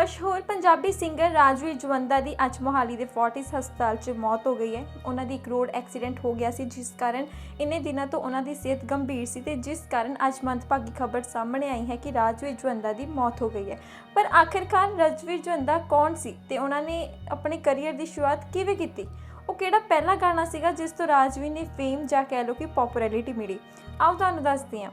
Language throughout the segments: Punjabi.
ਮਸ਼ਹੂਰ ਪੰਜਾਬੀ ਸਿੰਗਰ ਰਾਜਵੀਰ ਜਵੰਦਾ ਦੀ ਅੱਜ ਮੋਹਾਲੀ ਦੇ ਫੋਰਟਿਸ ਹਸਪਤਾਲ 'ਚ ਮੌਤ ਹੋ ਗਈ ਹੈ। ਉਹਨਾਂ ਦੀ ਇੱਕ ਰੋਡ ਐਕਸੀਡੈਂਟ ਹੋ ਗਿਆ ਸੀ, ਜਿਸ ਕਾਰਨ ਇੰਨੇ ਦਿਨਾਂ ਤੋਂ ਉਹਨਾਂ ਦੀ ਸਿਹਤ ਗੰਭੀਰ ਸੀ ਤੇ ਜਿਸ ਕਾਰਨ ਅੱਜ ਮੰਦਭਾਗੀ ਖਬਰ ਸਾਹਮਣੇ ਆਈ ਹੈ ਕਿ ਰਾਜਵੀਰ ਜਵੰਦਾ ਦੀ ਮੌਤ ਹੋ ਗਈ ਹੈ। ਪਰ ਆਖਿਰਕਾਰ ਰਾਜਵੀਰ ਜਵੰਦਾ ਕੌਣ ਸੀ ਤੇ ਉਹਨਾਂ ਨੇ ਆਪਣੇ ਕੈਰੀਅਰ ਦੀ ਸ਼ੁਰੂਆਤ ਕਿਵੇਂ ਕੀਤੀ? ਉਹ ਕਿਹੜਾ ਪਹਿਲਾ ਗਾਣਾ ਸੀਗਾ ਜਿਸ ਤੋਂ ਰਾਜਵੀਰ ਨੇ ਫੇਮ ਜਾਂ ਕਹਿ ਲਓ ਕਿ ਪਪੂਲੈਰਿਟੀ ਮਿਲੀ? ਆਓ ਤੁਹਾਨੂੰ ਦੱਸਦੀ ਹਾਂ।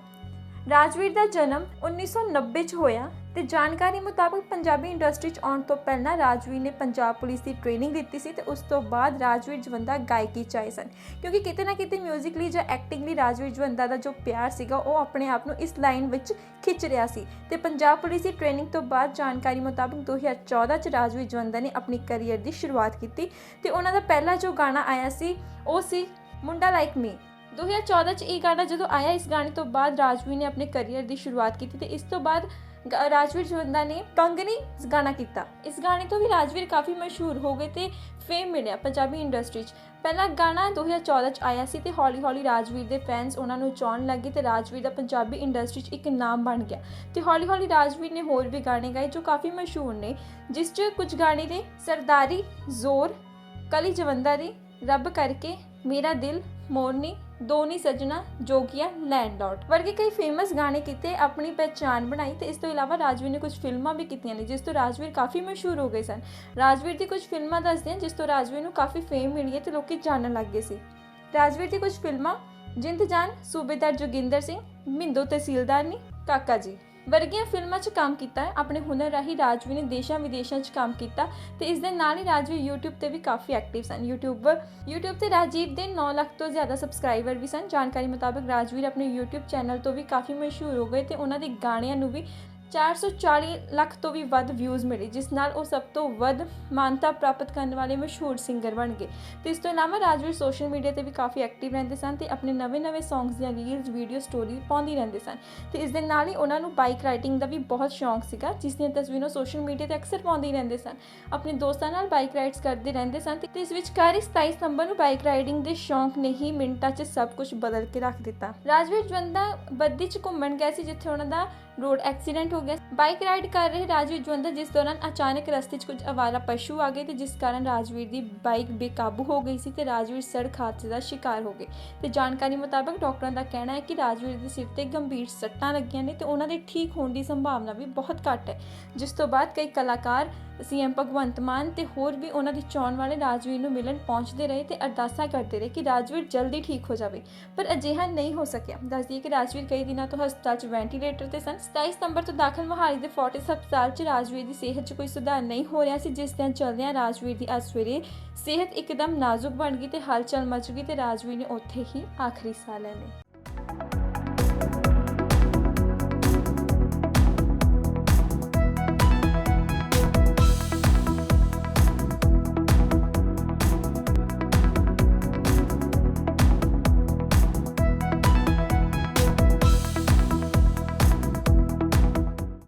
ਰਾਜਵੀਰ ਦਾ ਜਨਮ 1990 ਚ ਹੋਇਆ ਤੇ ਜਾਣਕਾਰੀ ਮੁਤਾਬਕ ਪੰਜਾਬੀ ਇੰਡਸਟਰੀ ਚ ਆਉਣ ਤੋਂ ਪਹਿਲਾਂ ਰਾਜਵੀਰ ਨੇ ਪੰਜਾਬ ਪੁਲਿਸ ਦੀ ਟ੍ਰੇਨਿੰਗ ਲਿੱਤੀ ਸੀ ਤੇ ਉਸ ਤੋਂ ਬਾਅਦ ਰਾਜਵੀਰ ਜਵੰਦਾ ਗਾਇਕੀ ਚ ਆਏ ਸਨ। ਕਿਉਂਕਿ ਕਿਤੇ ਨਾ ਕਿਤੇ 뮤직ਲੀ ਜਾਂ ਐਕਟਿੰਗ ਲਈ ਰਾਜਵੀਰ ਜਵੰਦਾ ਦਾ ਜੋ ਪਿਆਰ ਸੀਗਾ, ਉਹ ਆਪਣੇ ਆਪ ਨੂੰ ਇਸ ਲਾਈਨ ਵਿੱਚ ਖਿੱਚ ਰਿਹਾ ਸੀ। ਤੇ ਪੰਜਾਬ ਪੁਲਿਸ ਦੀ ਟ੍ਰੇਨਿੰਗ ਤੋਂ ਬਾਅਦ ਜਾਣਕਾਰੀ ਮੁਤਾਬਕ 2014 ਚ ਰਾਜਵੀਰ ਜਵੰਦਾ ਨੇ ਆਪਣੀ ਕੈਰੀਅਰ ਦੀ ਸ਼ੁਰੂਆਤ ਕੀਤੀ ਤੇ ਉਹਨਾਂ ਦਾ ਪਹਿਲਾ ਜੋ ਗਾਣਾ ਆਇਆ ਸੀ, ਉਹ ਸੀ ਮੁੰਡਾ ਲਾਈਕ ਮੀ 2014 ਚ ਇਹ ਗਾਣਾ ਜਦੋਂ ਆਇਆ, ਇਸ ਗਾਣੇ ਤੋਂ ਬਾਅਦ ਰਾਜਵੀਰ ਨੇ ਆਪਣੇ ਕੈਰੀਅਰ ਦੀ ਸ਼ੁਰੂਆਤ ਕੀਤੀ ਤੇ ਇਸ ਤੋਂ ਬਾਅਦ ਗ- ਰਾਜਵੀਰ ਜਵੰਦਾ ਨੇ ਕੰਗਨੀ ਗਾਣਾ ਕੀਤਾ। ਇਸ ਗਾਣੇ ਤੋਂ ਵੀ ਰਾਜਵੀਰ ਕਾਫੀ ਮਸ਼ਹੂਰ ਹੋ ਗਏ ਤੇ ਫੇਮ ਮਿਲਿਆ ਪੰਜਾਬੀ ਇੰਡਸਟਰੀ 'ਚ। ਪਹਿਲਾ ਗਾਣਾ 2014 ਚ ਆਇਆ ਸੀ ਤੇ ਹੌਲੀ-ਹੌਲੀ ਰਾਜਵੀਰ ਦੇ ਫੈਨਸ ਉਹਨਾਂ ਨੂੰ ਚਾਹਣ ਲੱਗੇ ਤੇ ਰਾਜਵੀਰ ਦਾ ਪੰਜਾਬੀ ਇੰਡਸਟਰੀ 'ਚ ਇੱਕ ਨਾਮ ਬਣ ਗਿਆ। ਤੇ ਹੌਲੀ-ਹੌਲੀ ਰਾਜਵੀਰ ਨੇ ਹੋਰ ਵੀ ਗਾਣੇ ਗਾਏ ਜੋ ਕਾਫੀ ਮਸ਼ਹੂਰ ਨੇ, ਜਿਸ 'ਚ ਕੁਝ ਗਾਣੇ ਨੇ ਸਰਦਾਰੀ ਜ਼ੋਰ, ਕਲੀ ਜਵੰਦਾ ਦੀ, ਰੱਬ ਕਰਕੇ ਮੇਰਾ ਦਿਲ ਮੋਰਨੀ, ਦੋਨੀ ਸੱਜਣਾ, ਜੋਗੀਆ, ਲੈਂਡਲਾਰਡ ਵਰਗੇ ਕਈ ਫੇਮਸ ਗਾਣੇ ਕੀਤੇ, ਆਪਣੀ ਪਹਿਚਾਣ ਬਣਾਈ ਤੇ ਇਸ ਤੋਂ ਇਲਾਵਾ ਰਾਜਵੀਰ ਨੇ ਕੁਝ ਫਿਲਮਾਂ ਵੀ ਕੀਤੀਆਂ ਨੇ, ਜਿਸ ਤੋਂ ਰਾਜਵੀਰ ਕਾਫੀ ਮਸ਼ਹੂਰ ਹੋ ਗਏ ਸਨ। ਰਾਜਵੀਰ ਦੀ ਕੁਝ ਫਿਲਮਾਂ ਦੱਸਦੇ ਹਾਂ ਜਿਸ ਤੋਂ ਰਾਜਵੀਰ ਨੂੰ ਕਾਫੀ ਫੇਮ ਮਿਲੀ ਹੈ ਤੇ ਲੋਕੀ ਜਾਣਨ ਲੱਗ ਗਏ ਸੀ। ਰਾਜਵੀਰ ਦੀ ਕੁਝ ਫਿਲਮਾਂ, ਜਿੰਦ ਜਾਨ, ਸੂਬੇਦਾਰ ਜੋਗਿੰਦਰ ਸਿੰਘ, ਮਿੰਦੋ ਤਹਿਸੀਲਦਾਰਨੀ, ਕਾਕਾ ਜੀ। ਵਰਗੀਆਂ ਫਿਲਮਾਂ 'ਚ ਕੰਮ ਕੀਤਾ ਹੈ, ਆਪਣੇ ਹੁਨਰ ਰਾਹੀਂ ਰਾਜਵੀਰ ਨੇ ਦੇਸ਼ਾਂ ਵਿਦੇਸ਼ਾਂ 'ਚ ਕੰਮ ਕੀਤਾ ਤੇ ਇਸ ਦੇ ਨਾਲ ਹੀ ਰਾਜਵੀਰ YouTube ਤੇ ਵੀ ਕਾਫੀ ਐਕਟਿਵ ਸਨ। YouTuber YouTube ਤੇ ਰਾਜੀਵ ਦੇ 9 ਲੱਖ ਤੋਂ ਜ਼ਿਆਦਾ ਸਬਸਕ੍ਰਾਈਬਰ ਵੀ ਸਨ। ਜਾਣਕਾਰੀ ਮੁਤਾਬਕ ਰਾਜਵੀਰ ਆਪਣੇ YouTube ਚੈਨਲ ਤੋਂ ਵੀ ਕਾਫੀ ਮਸ਼ਹੂਰ ਹੋ ਗਏ ਤੇ ਉਹਨਾਂ ਦੇ ਗਾਣਿਆਂ ਨੂੰ ਵੀ 440 ਲੱਖ ਤੋਂ ਵੀ ਵੱਧ ਵਿਊਜ਼ ਮਿਲੇ, ਜਿਸ ਨਾਲ ਉਹ ਸਭ ਤੋਂ ਵੱਧ ਮਾਨਤਾ ਪ੍ਰਾਪਤ ਕਰਨ ਵਾਲੇ ਮਸ਼ਹੂਰ ਸਿੰਗਰ ਬਣ ਗਏ। ਤੇ ਇਸ ਤੋਂ ਇਲਾਵਾ ਰਾਜਵੀਰ ਸੋਸ਼ਲ ਮੀਡੀਆ ਤੇ ਵੀ ਕਾਫੀ ਐਕਟਿਵ ਰਹਿੰਦੇ ਸਨ ਤੇ ਆਪਣੇ ਨਵੇਂ-ਨਵੇਂ ਸੌਂਗਸ ਦੀਆਂ ਰੀਲਸ ਵੀਡੀਓ ਸਟੋਰੀ ਪਾਉਂਦੇ ਰਹਿੰਦੇ ਸਨ। ਤੇ ਇਸ ਦੇ ਨਾਲ ਹੀ ਉਹਨਾਂ ਨੂੰ ਬਾਈਕ ਰਾਈਡਿੰਗ ਦਾ ਵੀ ਬਹੁਤ ਸ਼ੌਂਕ ਸੀਗਾ, ਜਿਸ ਦੀਆਂ ਤਸਵੀਰਾਂ ਸੋਸ਼ਲ ਮੀਡੀਆ ਤੇ ਅਕਸਰ ਪਾਉਂਦੇ ਹੀ ਰਹਿੰਦੇ ਸਨ। ਆਪਣੇ ਦੋਸਤਾਂ ਨਾਲ ਬਾਈਕ ਰਾਈਡਸ ਕਰਦੇ ਰਹਿੰਦੇ ਸਨ ਤੇ ਇਸ ਵਿੱਚ ਕਾਰੀ 27 ਸਤੰਬਰ ਨੂੰ ਬਾਈਕ ਰਾਈਡਿੰਗ ਦੇ ਸ਼ੌਂਕ ਨੇ ਹੀ ਮਿੰਟਾਂ 'ਚ ਸਭ ਕੁਝ ਬਦਲ ਕੇ ਰੱਖ ਦਿੱਤਾ। ਰਾਜਵੀਰ ਜਵੰਦਾ ਬੱਦੀ 'ਚ ਘੁੰਮਣ ਗਿਆ ਸੀ, ਜਿੱਥੇ ਉਹਨਾਂ ਦਾ ਰੋਡ ਐਕਸੀਡੈਂਟ ਹੋ ਗਿਆ। ਬਾਈਕ ਰਾਈਡ ਕਰ ਰਹੇ ਰਾਜਵੀਰ ਜਵੰਦਾ ਜਿਸ ਦੌਰਾਨ ਅਚਾਨਕ ਰਸਤੇ 'ਚ ਕੁਝ ਅਵਾਰਾ ਪਸ਼ੂ ਆ ਗਏ ਤੇ ਜਿਸ ਕਾਰਨ ਰਾਜਵੀਰ ਦੀ ਬਾਈਕ ਬੇਕਾਬੂ ਹੋ ਗਈ ਸੀ ਤੇ ਰਾਜਵੀਰ ਸੜਕ ਹਾਦਸੇ ਦਾ ਸ਼ਿਕਾਰ ਹੋ ਗਏ। ਤੇ ਜਾਣਕਾਰੀ ਮੁਤਾਬਕ ਡਾਕਟਰਾਂ ਦਾ ਕਹਿਣਾ ਹੈ ਕਿ ਰਾਜਵੀਰ ਦੇ ਸਿਰ ਤੇ ਗੰਭੀਰ ਸੱਟਾਂ ਲੱਗੀਆਂ ਨੇ ਤੇ ਉਹਨਾਂ ਦੇ ਠੀਕ ਹੋਣ ਦੀ ਸੰਭਾਵਨਾ ਵੀ ਬਹੁਤ ਘੱਟ ਹੈ। ਜਿਸ ਤੋਂ ਬਾਅਦ ਕਈ ਕਲਾਕਾਰ, ਸੀਐਮ ਭਗਵੰਤ ਮਾਨ ਤੇ ਹੋਰ ਵੀ ਉਹਨਾਂ ਦੀ ਚਾਹਣ ਵਾਲੇ ਰਾਜਵੀਰ ਨੂੰ ਮਿਲਣ ਪਹੁੰਚਦੇ ਰਹੇ ਤੇ ਅਰਦਾਸਾਂ ਕਰਦੇ ਰਹੇ ਕਿ ਰਾਜਵੀਰ ਜਲਦੀ ਠੀਕ ਹੋ ਜਾਵੇ। ਪਰ ਅਜਿਹਾ ਨਹੀਂ ਹੋ ਸਕਿਆ। ਦੱਸਦੀ ਕਿ ਰਾਜਵੀਰ ਕਈ ਦਿਨਾਂ ਤੋਂ ਹਸਪਤਾਲ 'ਚ ਵੈਂਟੀਲੇਟਰ ਤੇ ਸਨ। 27 ਸਤੰਬਰ ਤੋਂ ਦਾਖਲ ਮੋਹਾਲੀ ਦੇ ਫੋਰਟਿਸ ਹਸਪਤਾਲ 'ਚ ਰਾਜਵੀਰ ਦੀ ਸਿਹਤ 'ਚ ਕੋਈ ਸੁਧਾਰ ਨਹੀਂ ਹੋ ਰਿਹਾ ਸੀ, ਜਿਸ ਦਿਨ ਚੱਲਦਿਆਂ ਰਾਜਵੀਰ ਦੀ ਅੱਜ ਸਵੇਰੇ ਸਿਹਤ ਇੱਕਦਮ ਨਾਜ਼ੁਕ ਬਣ ਗਈ ਤੇ ਹਲਚਲ ਮਚ ਗਈ ਤੇ ਰਾਜਵੀਰ ਨੇ ਉੱਥੇ ਹੀ ਆਖਰੀ ਸਾਹ ਲੈ ਲਏ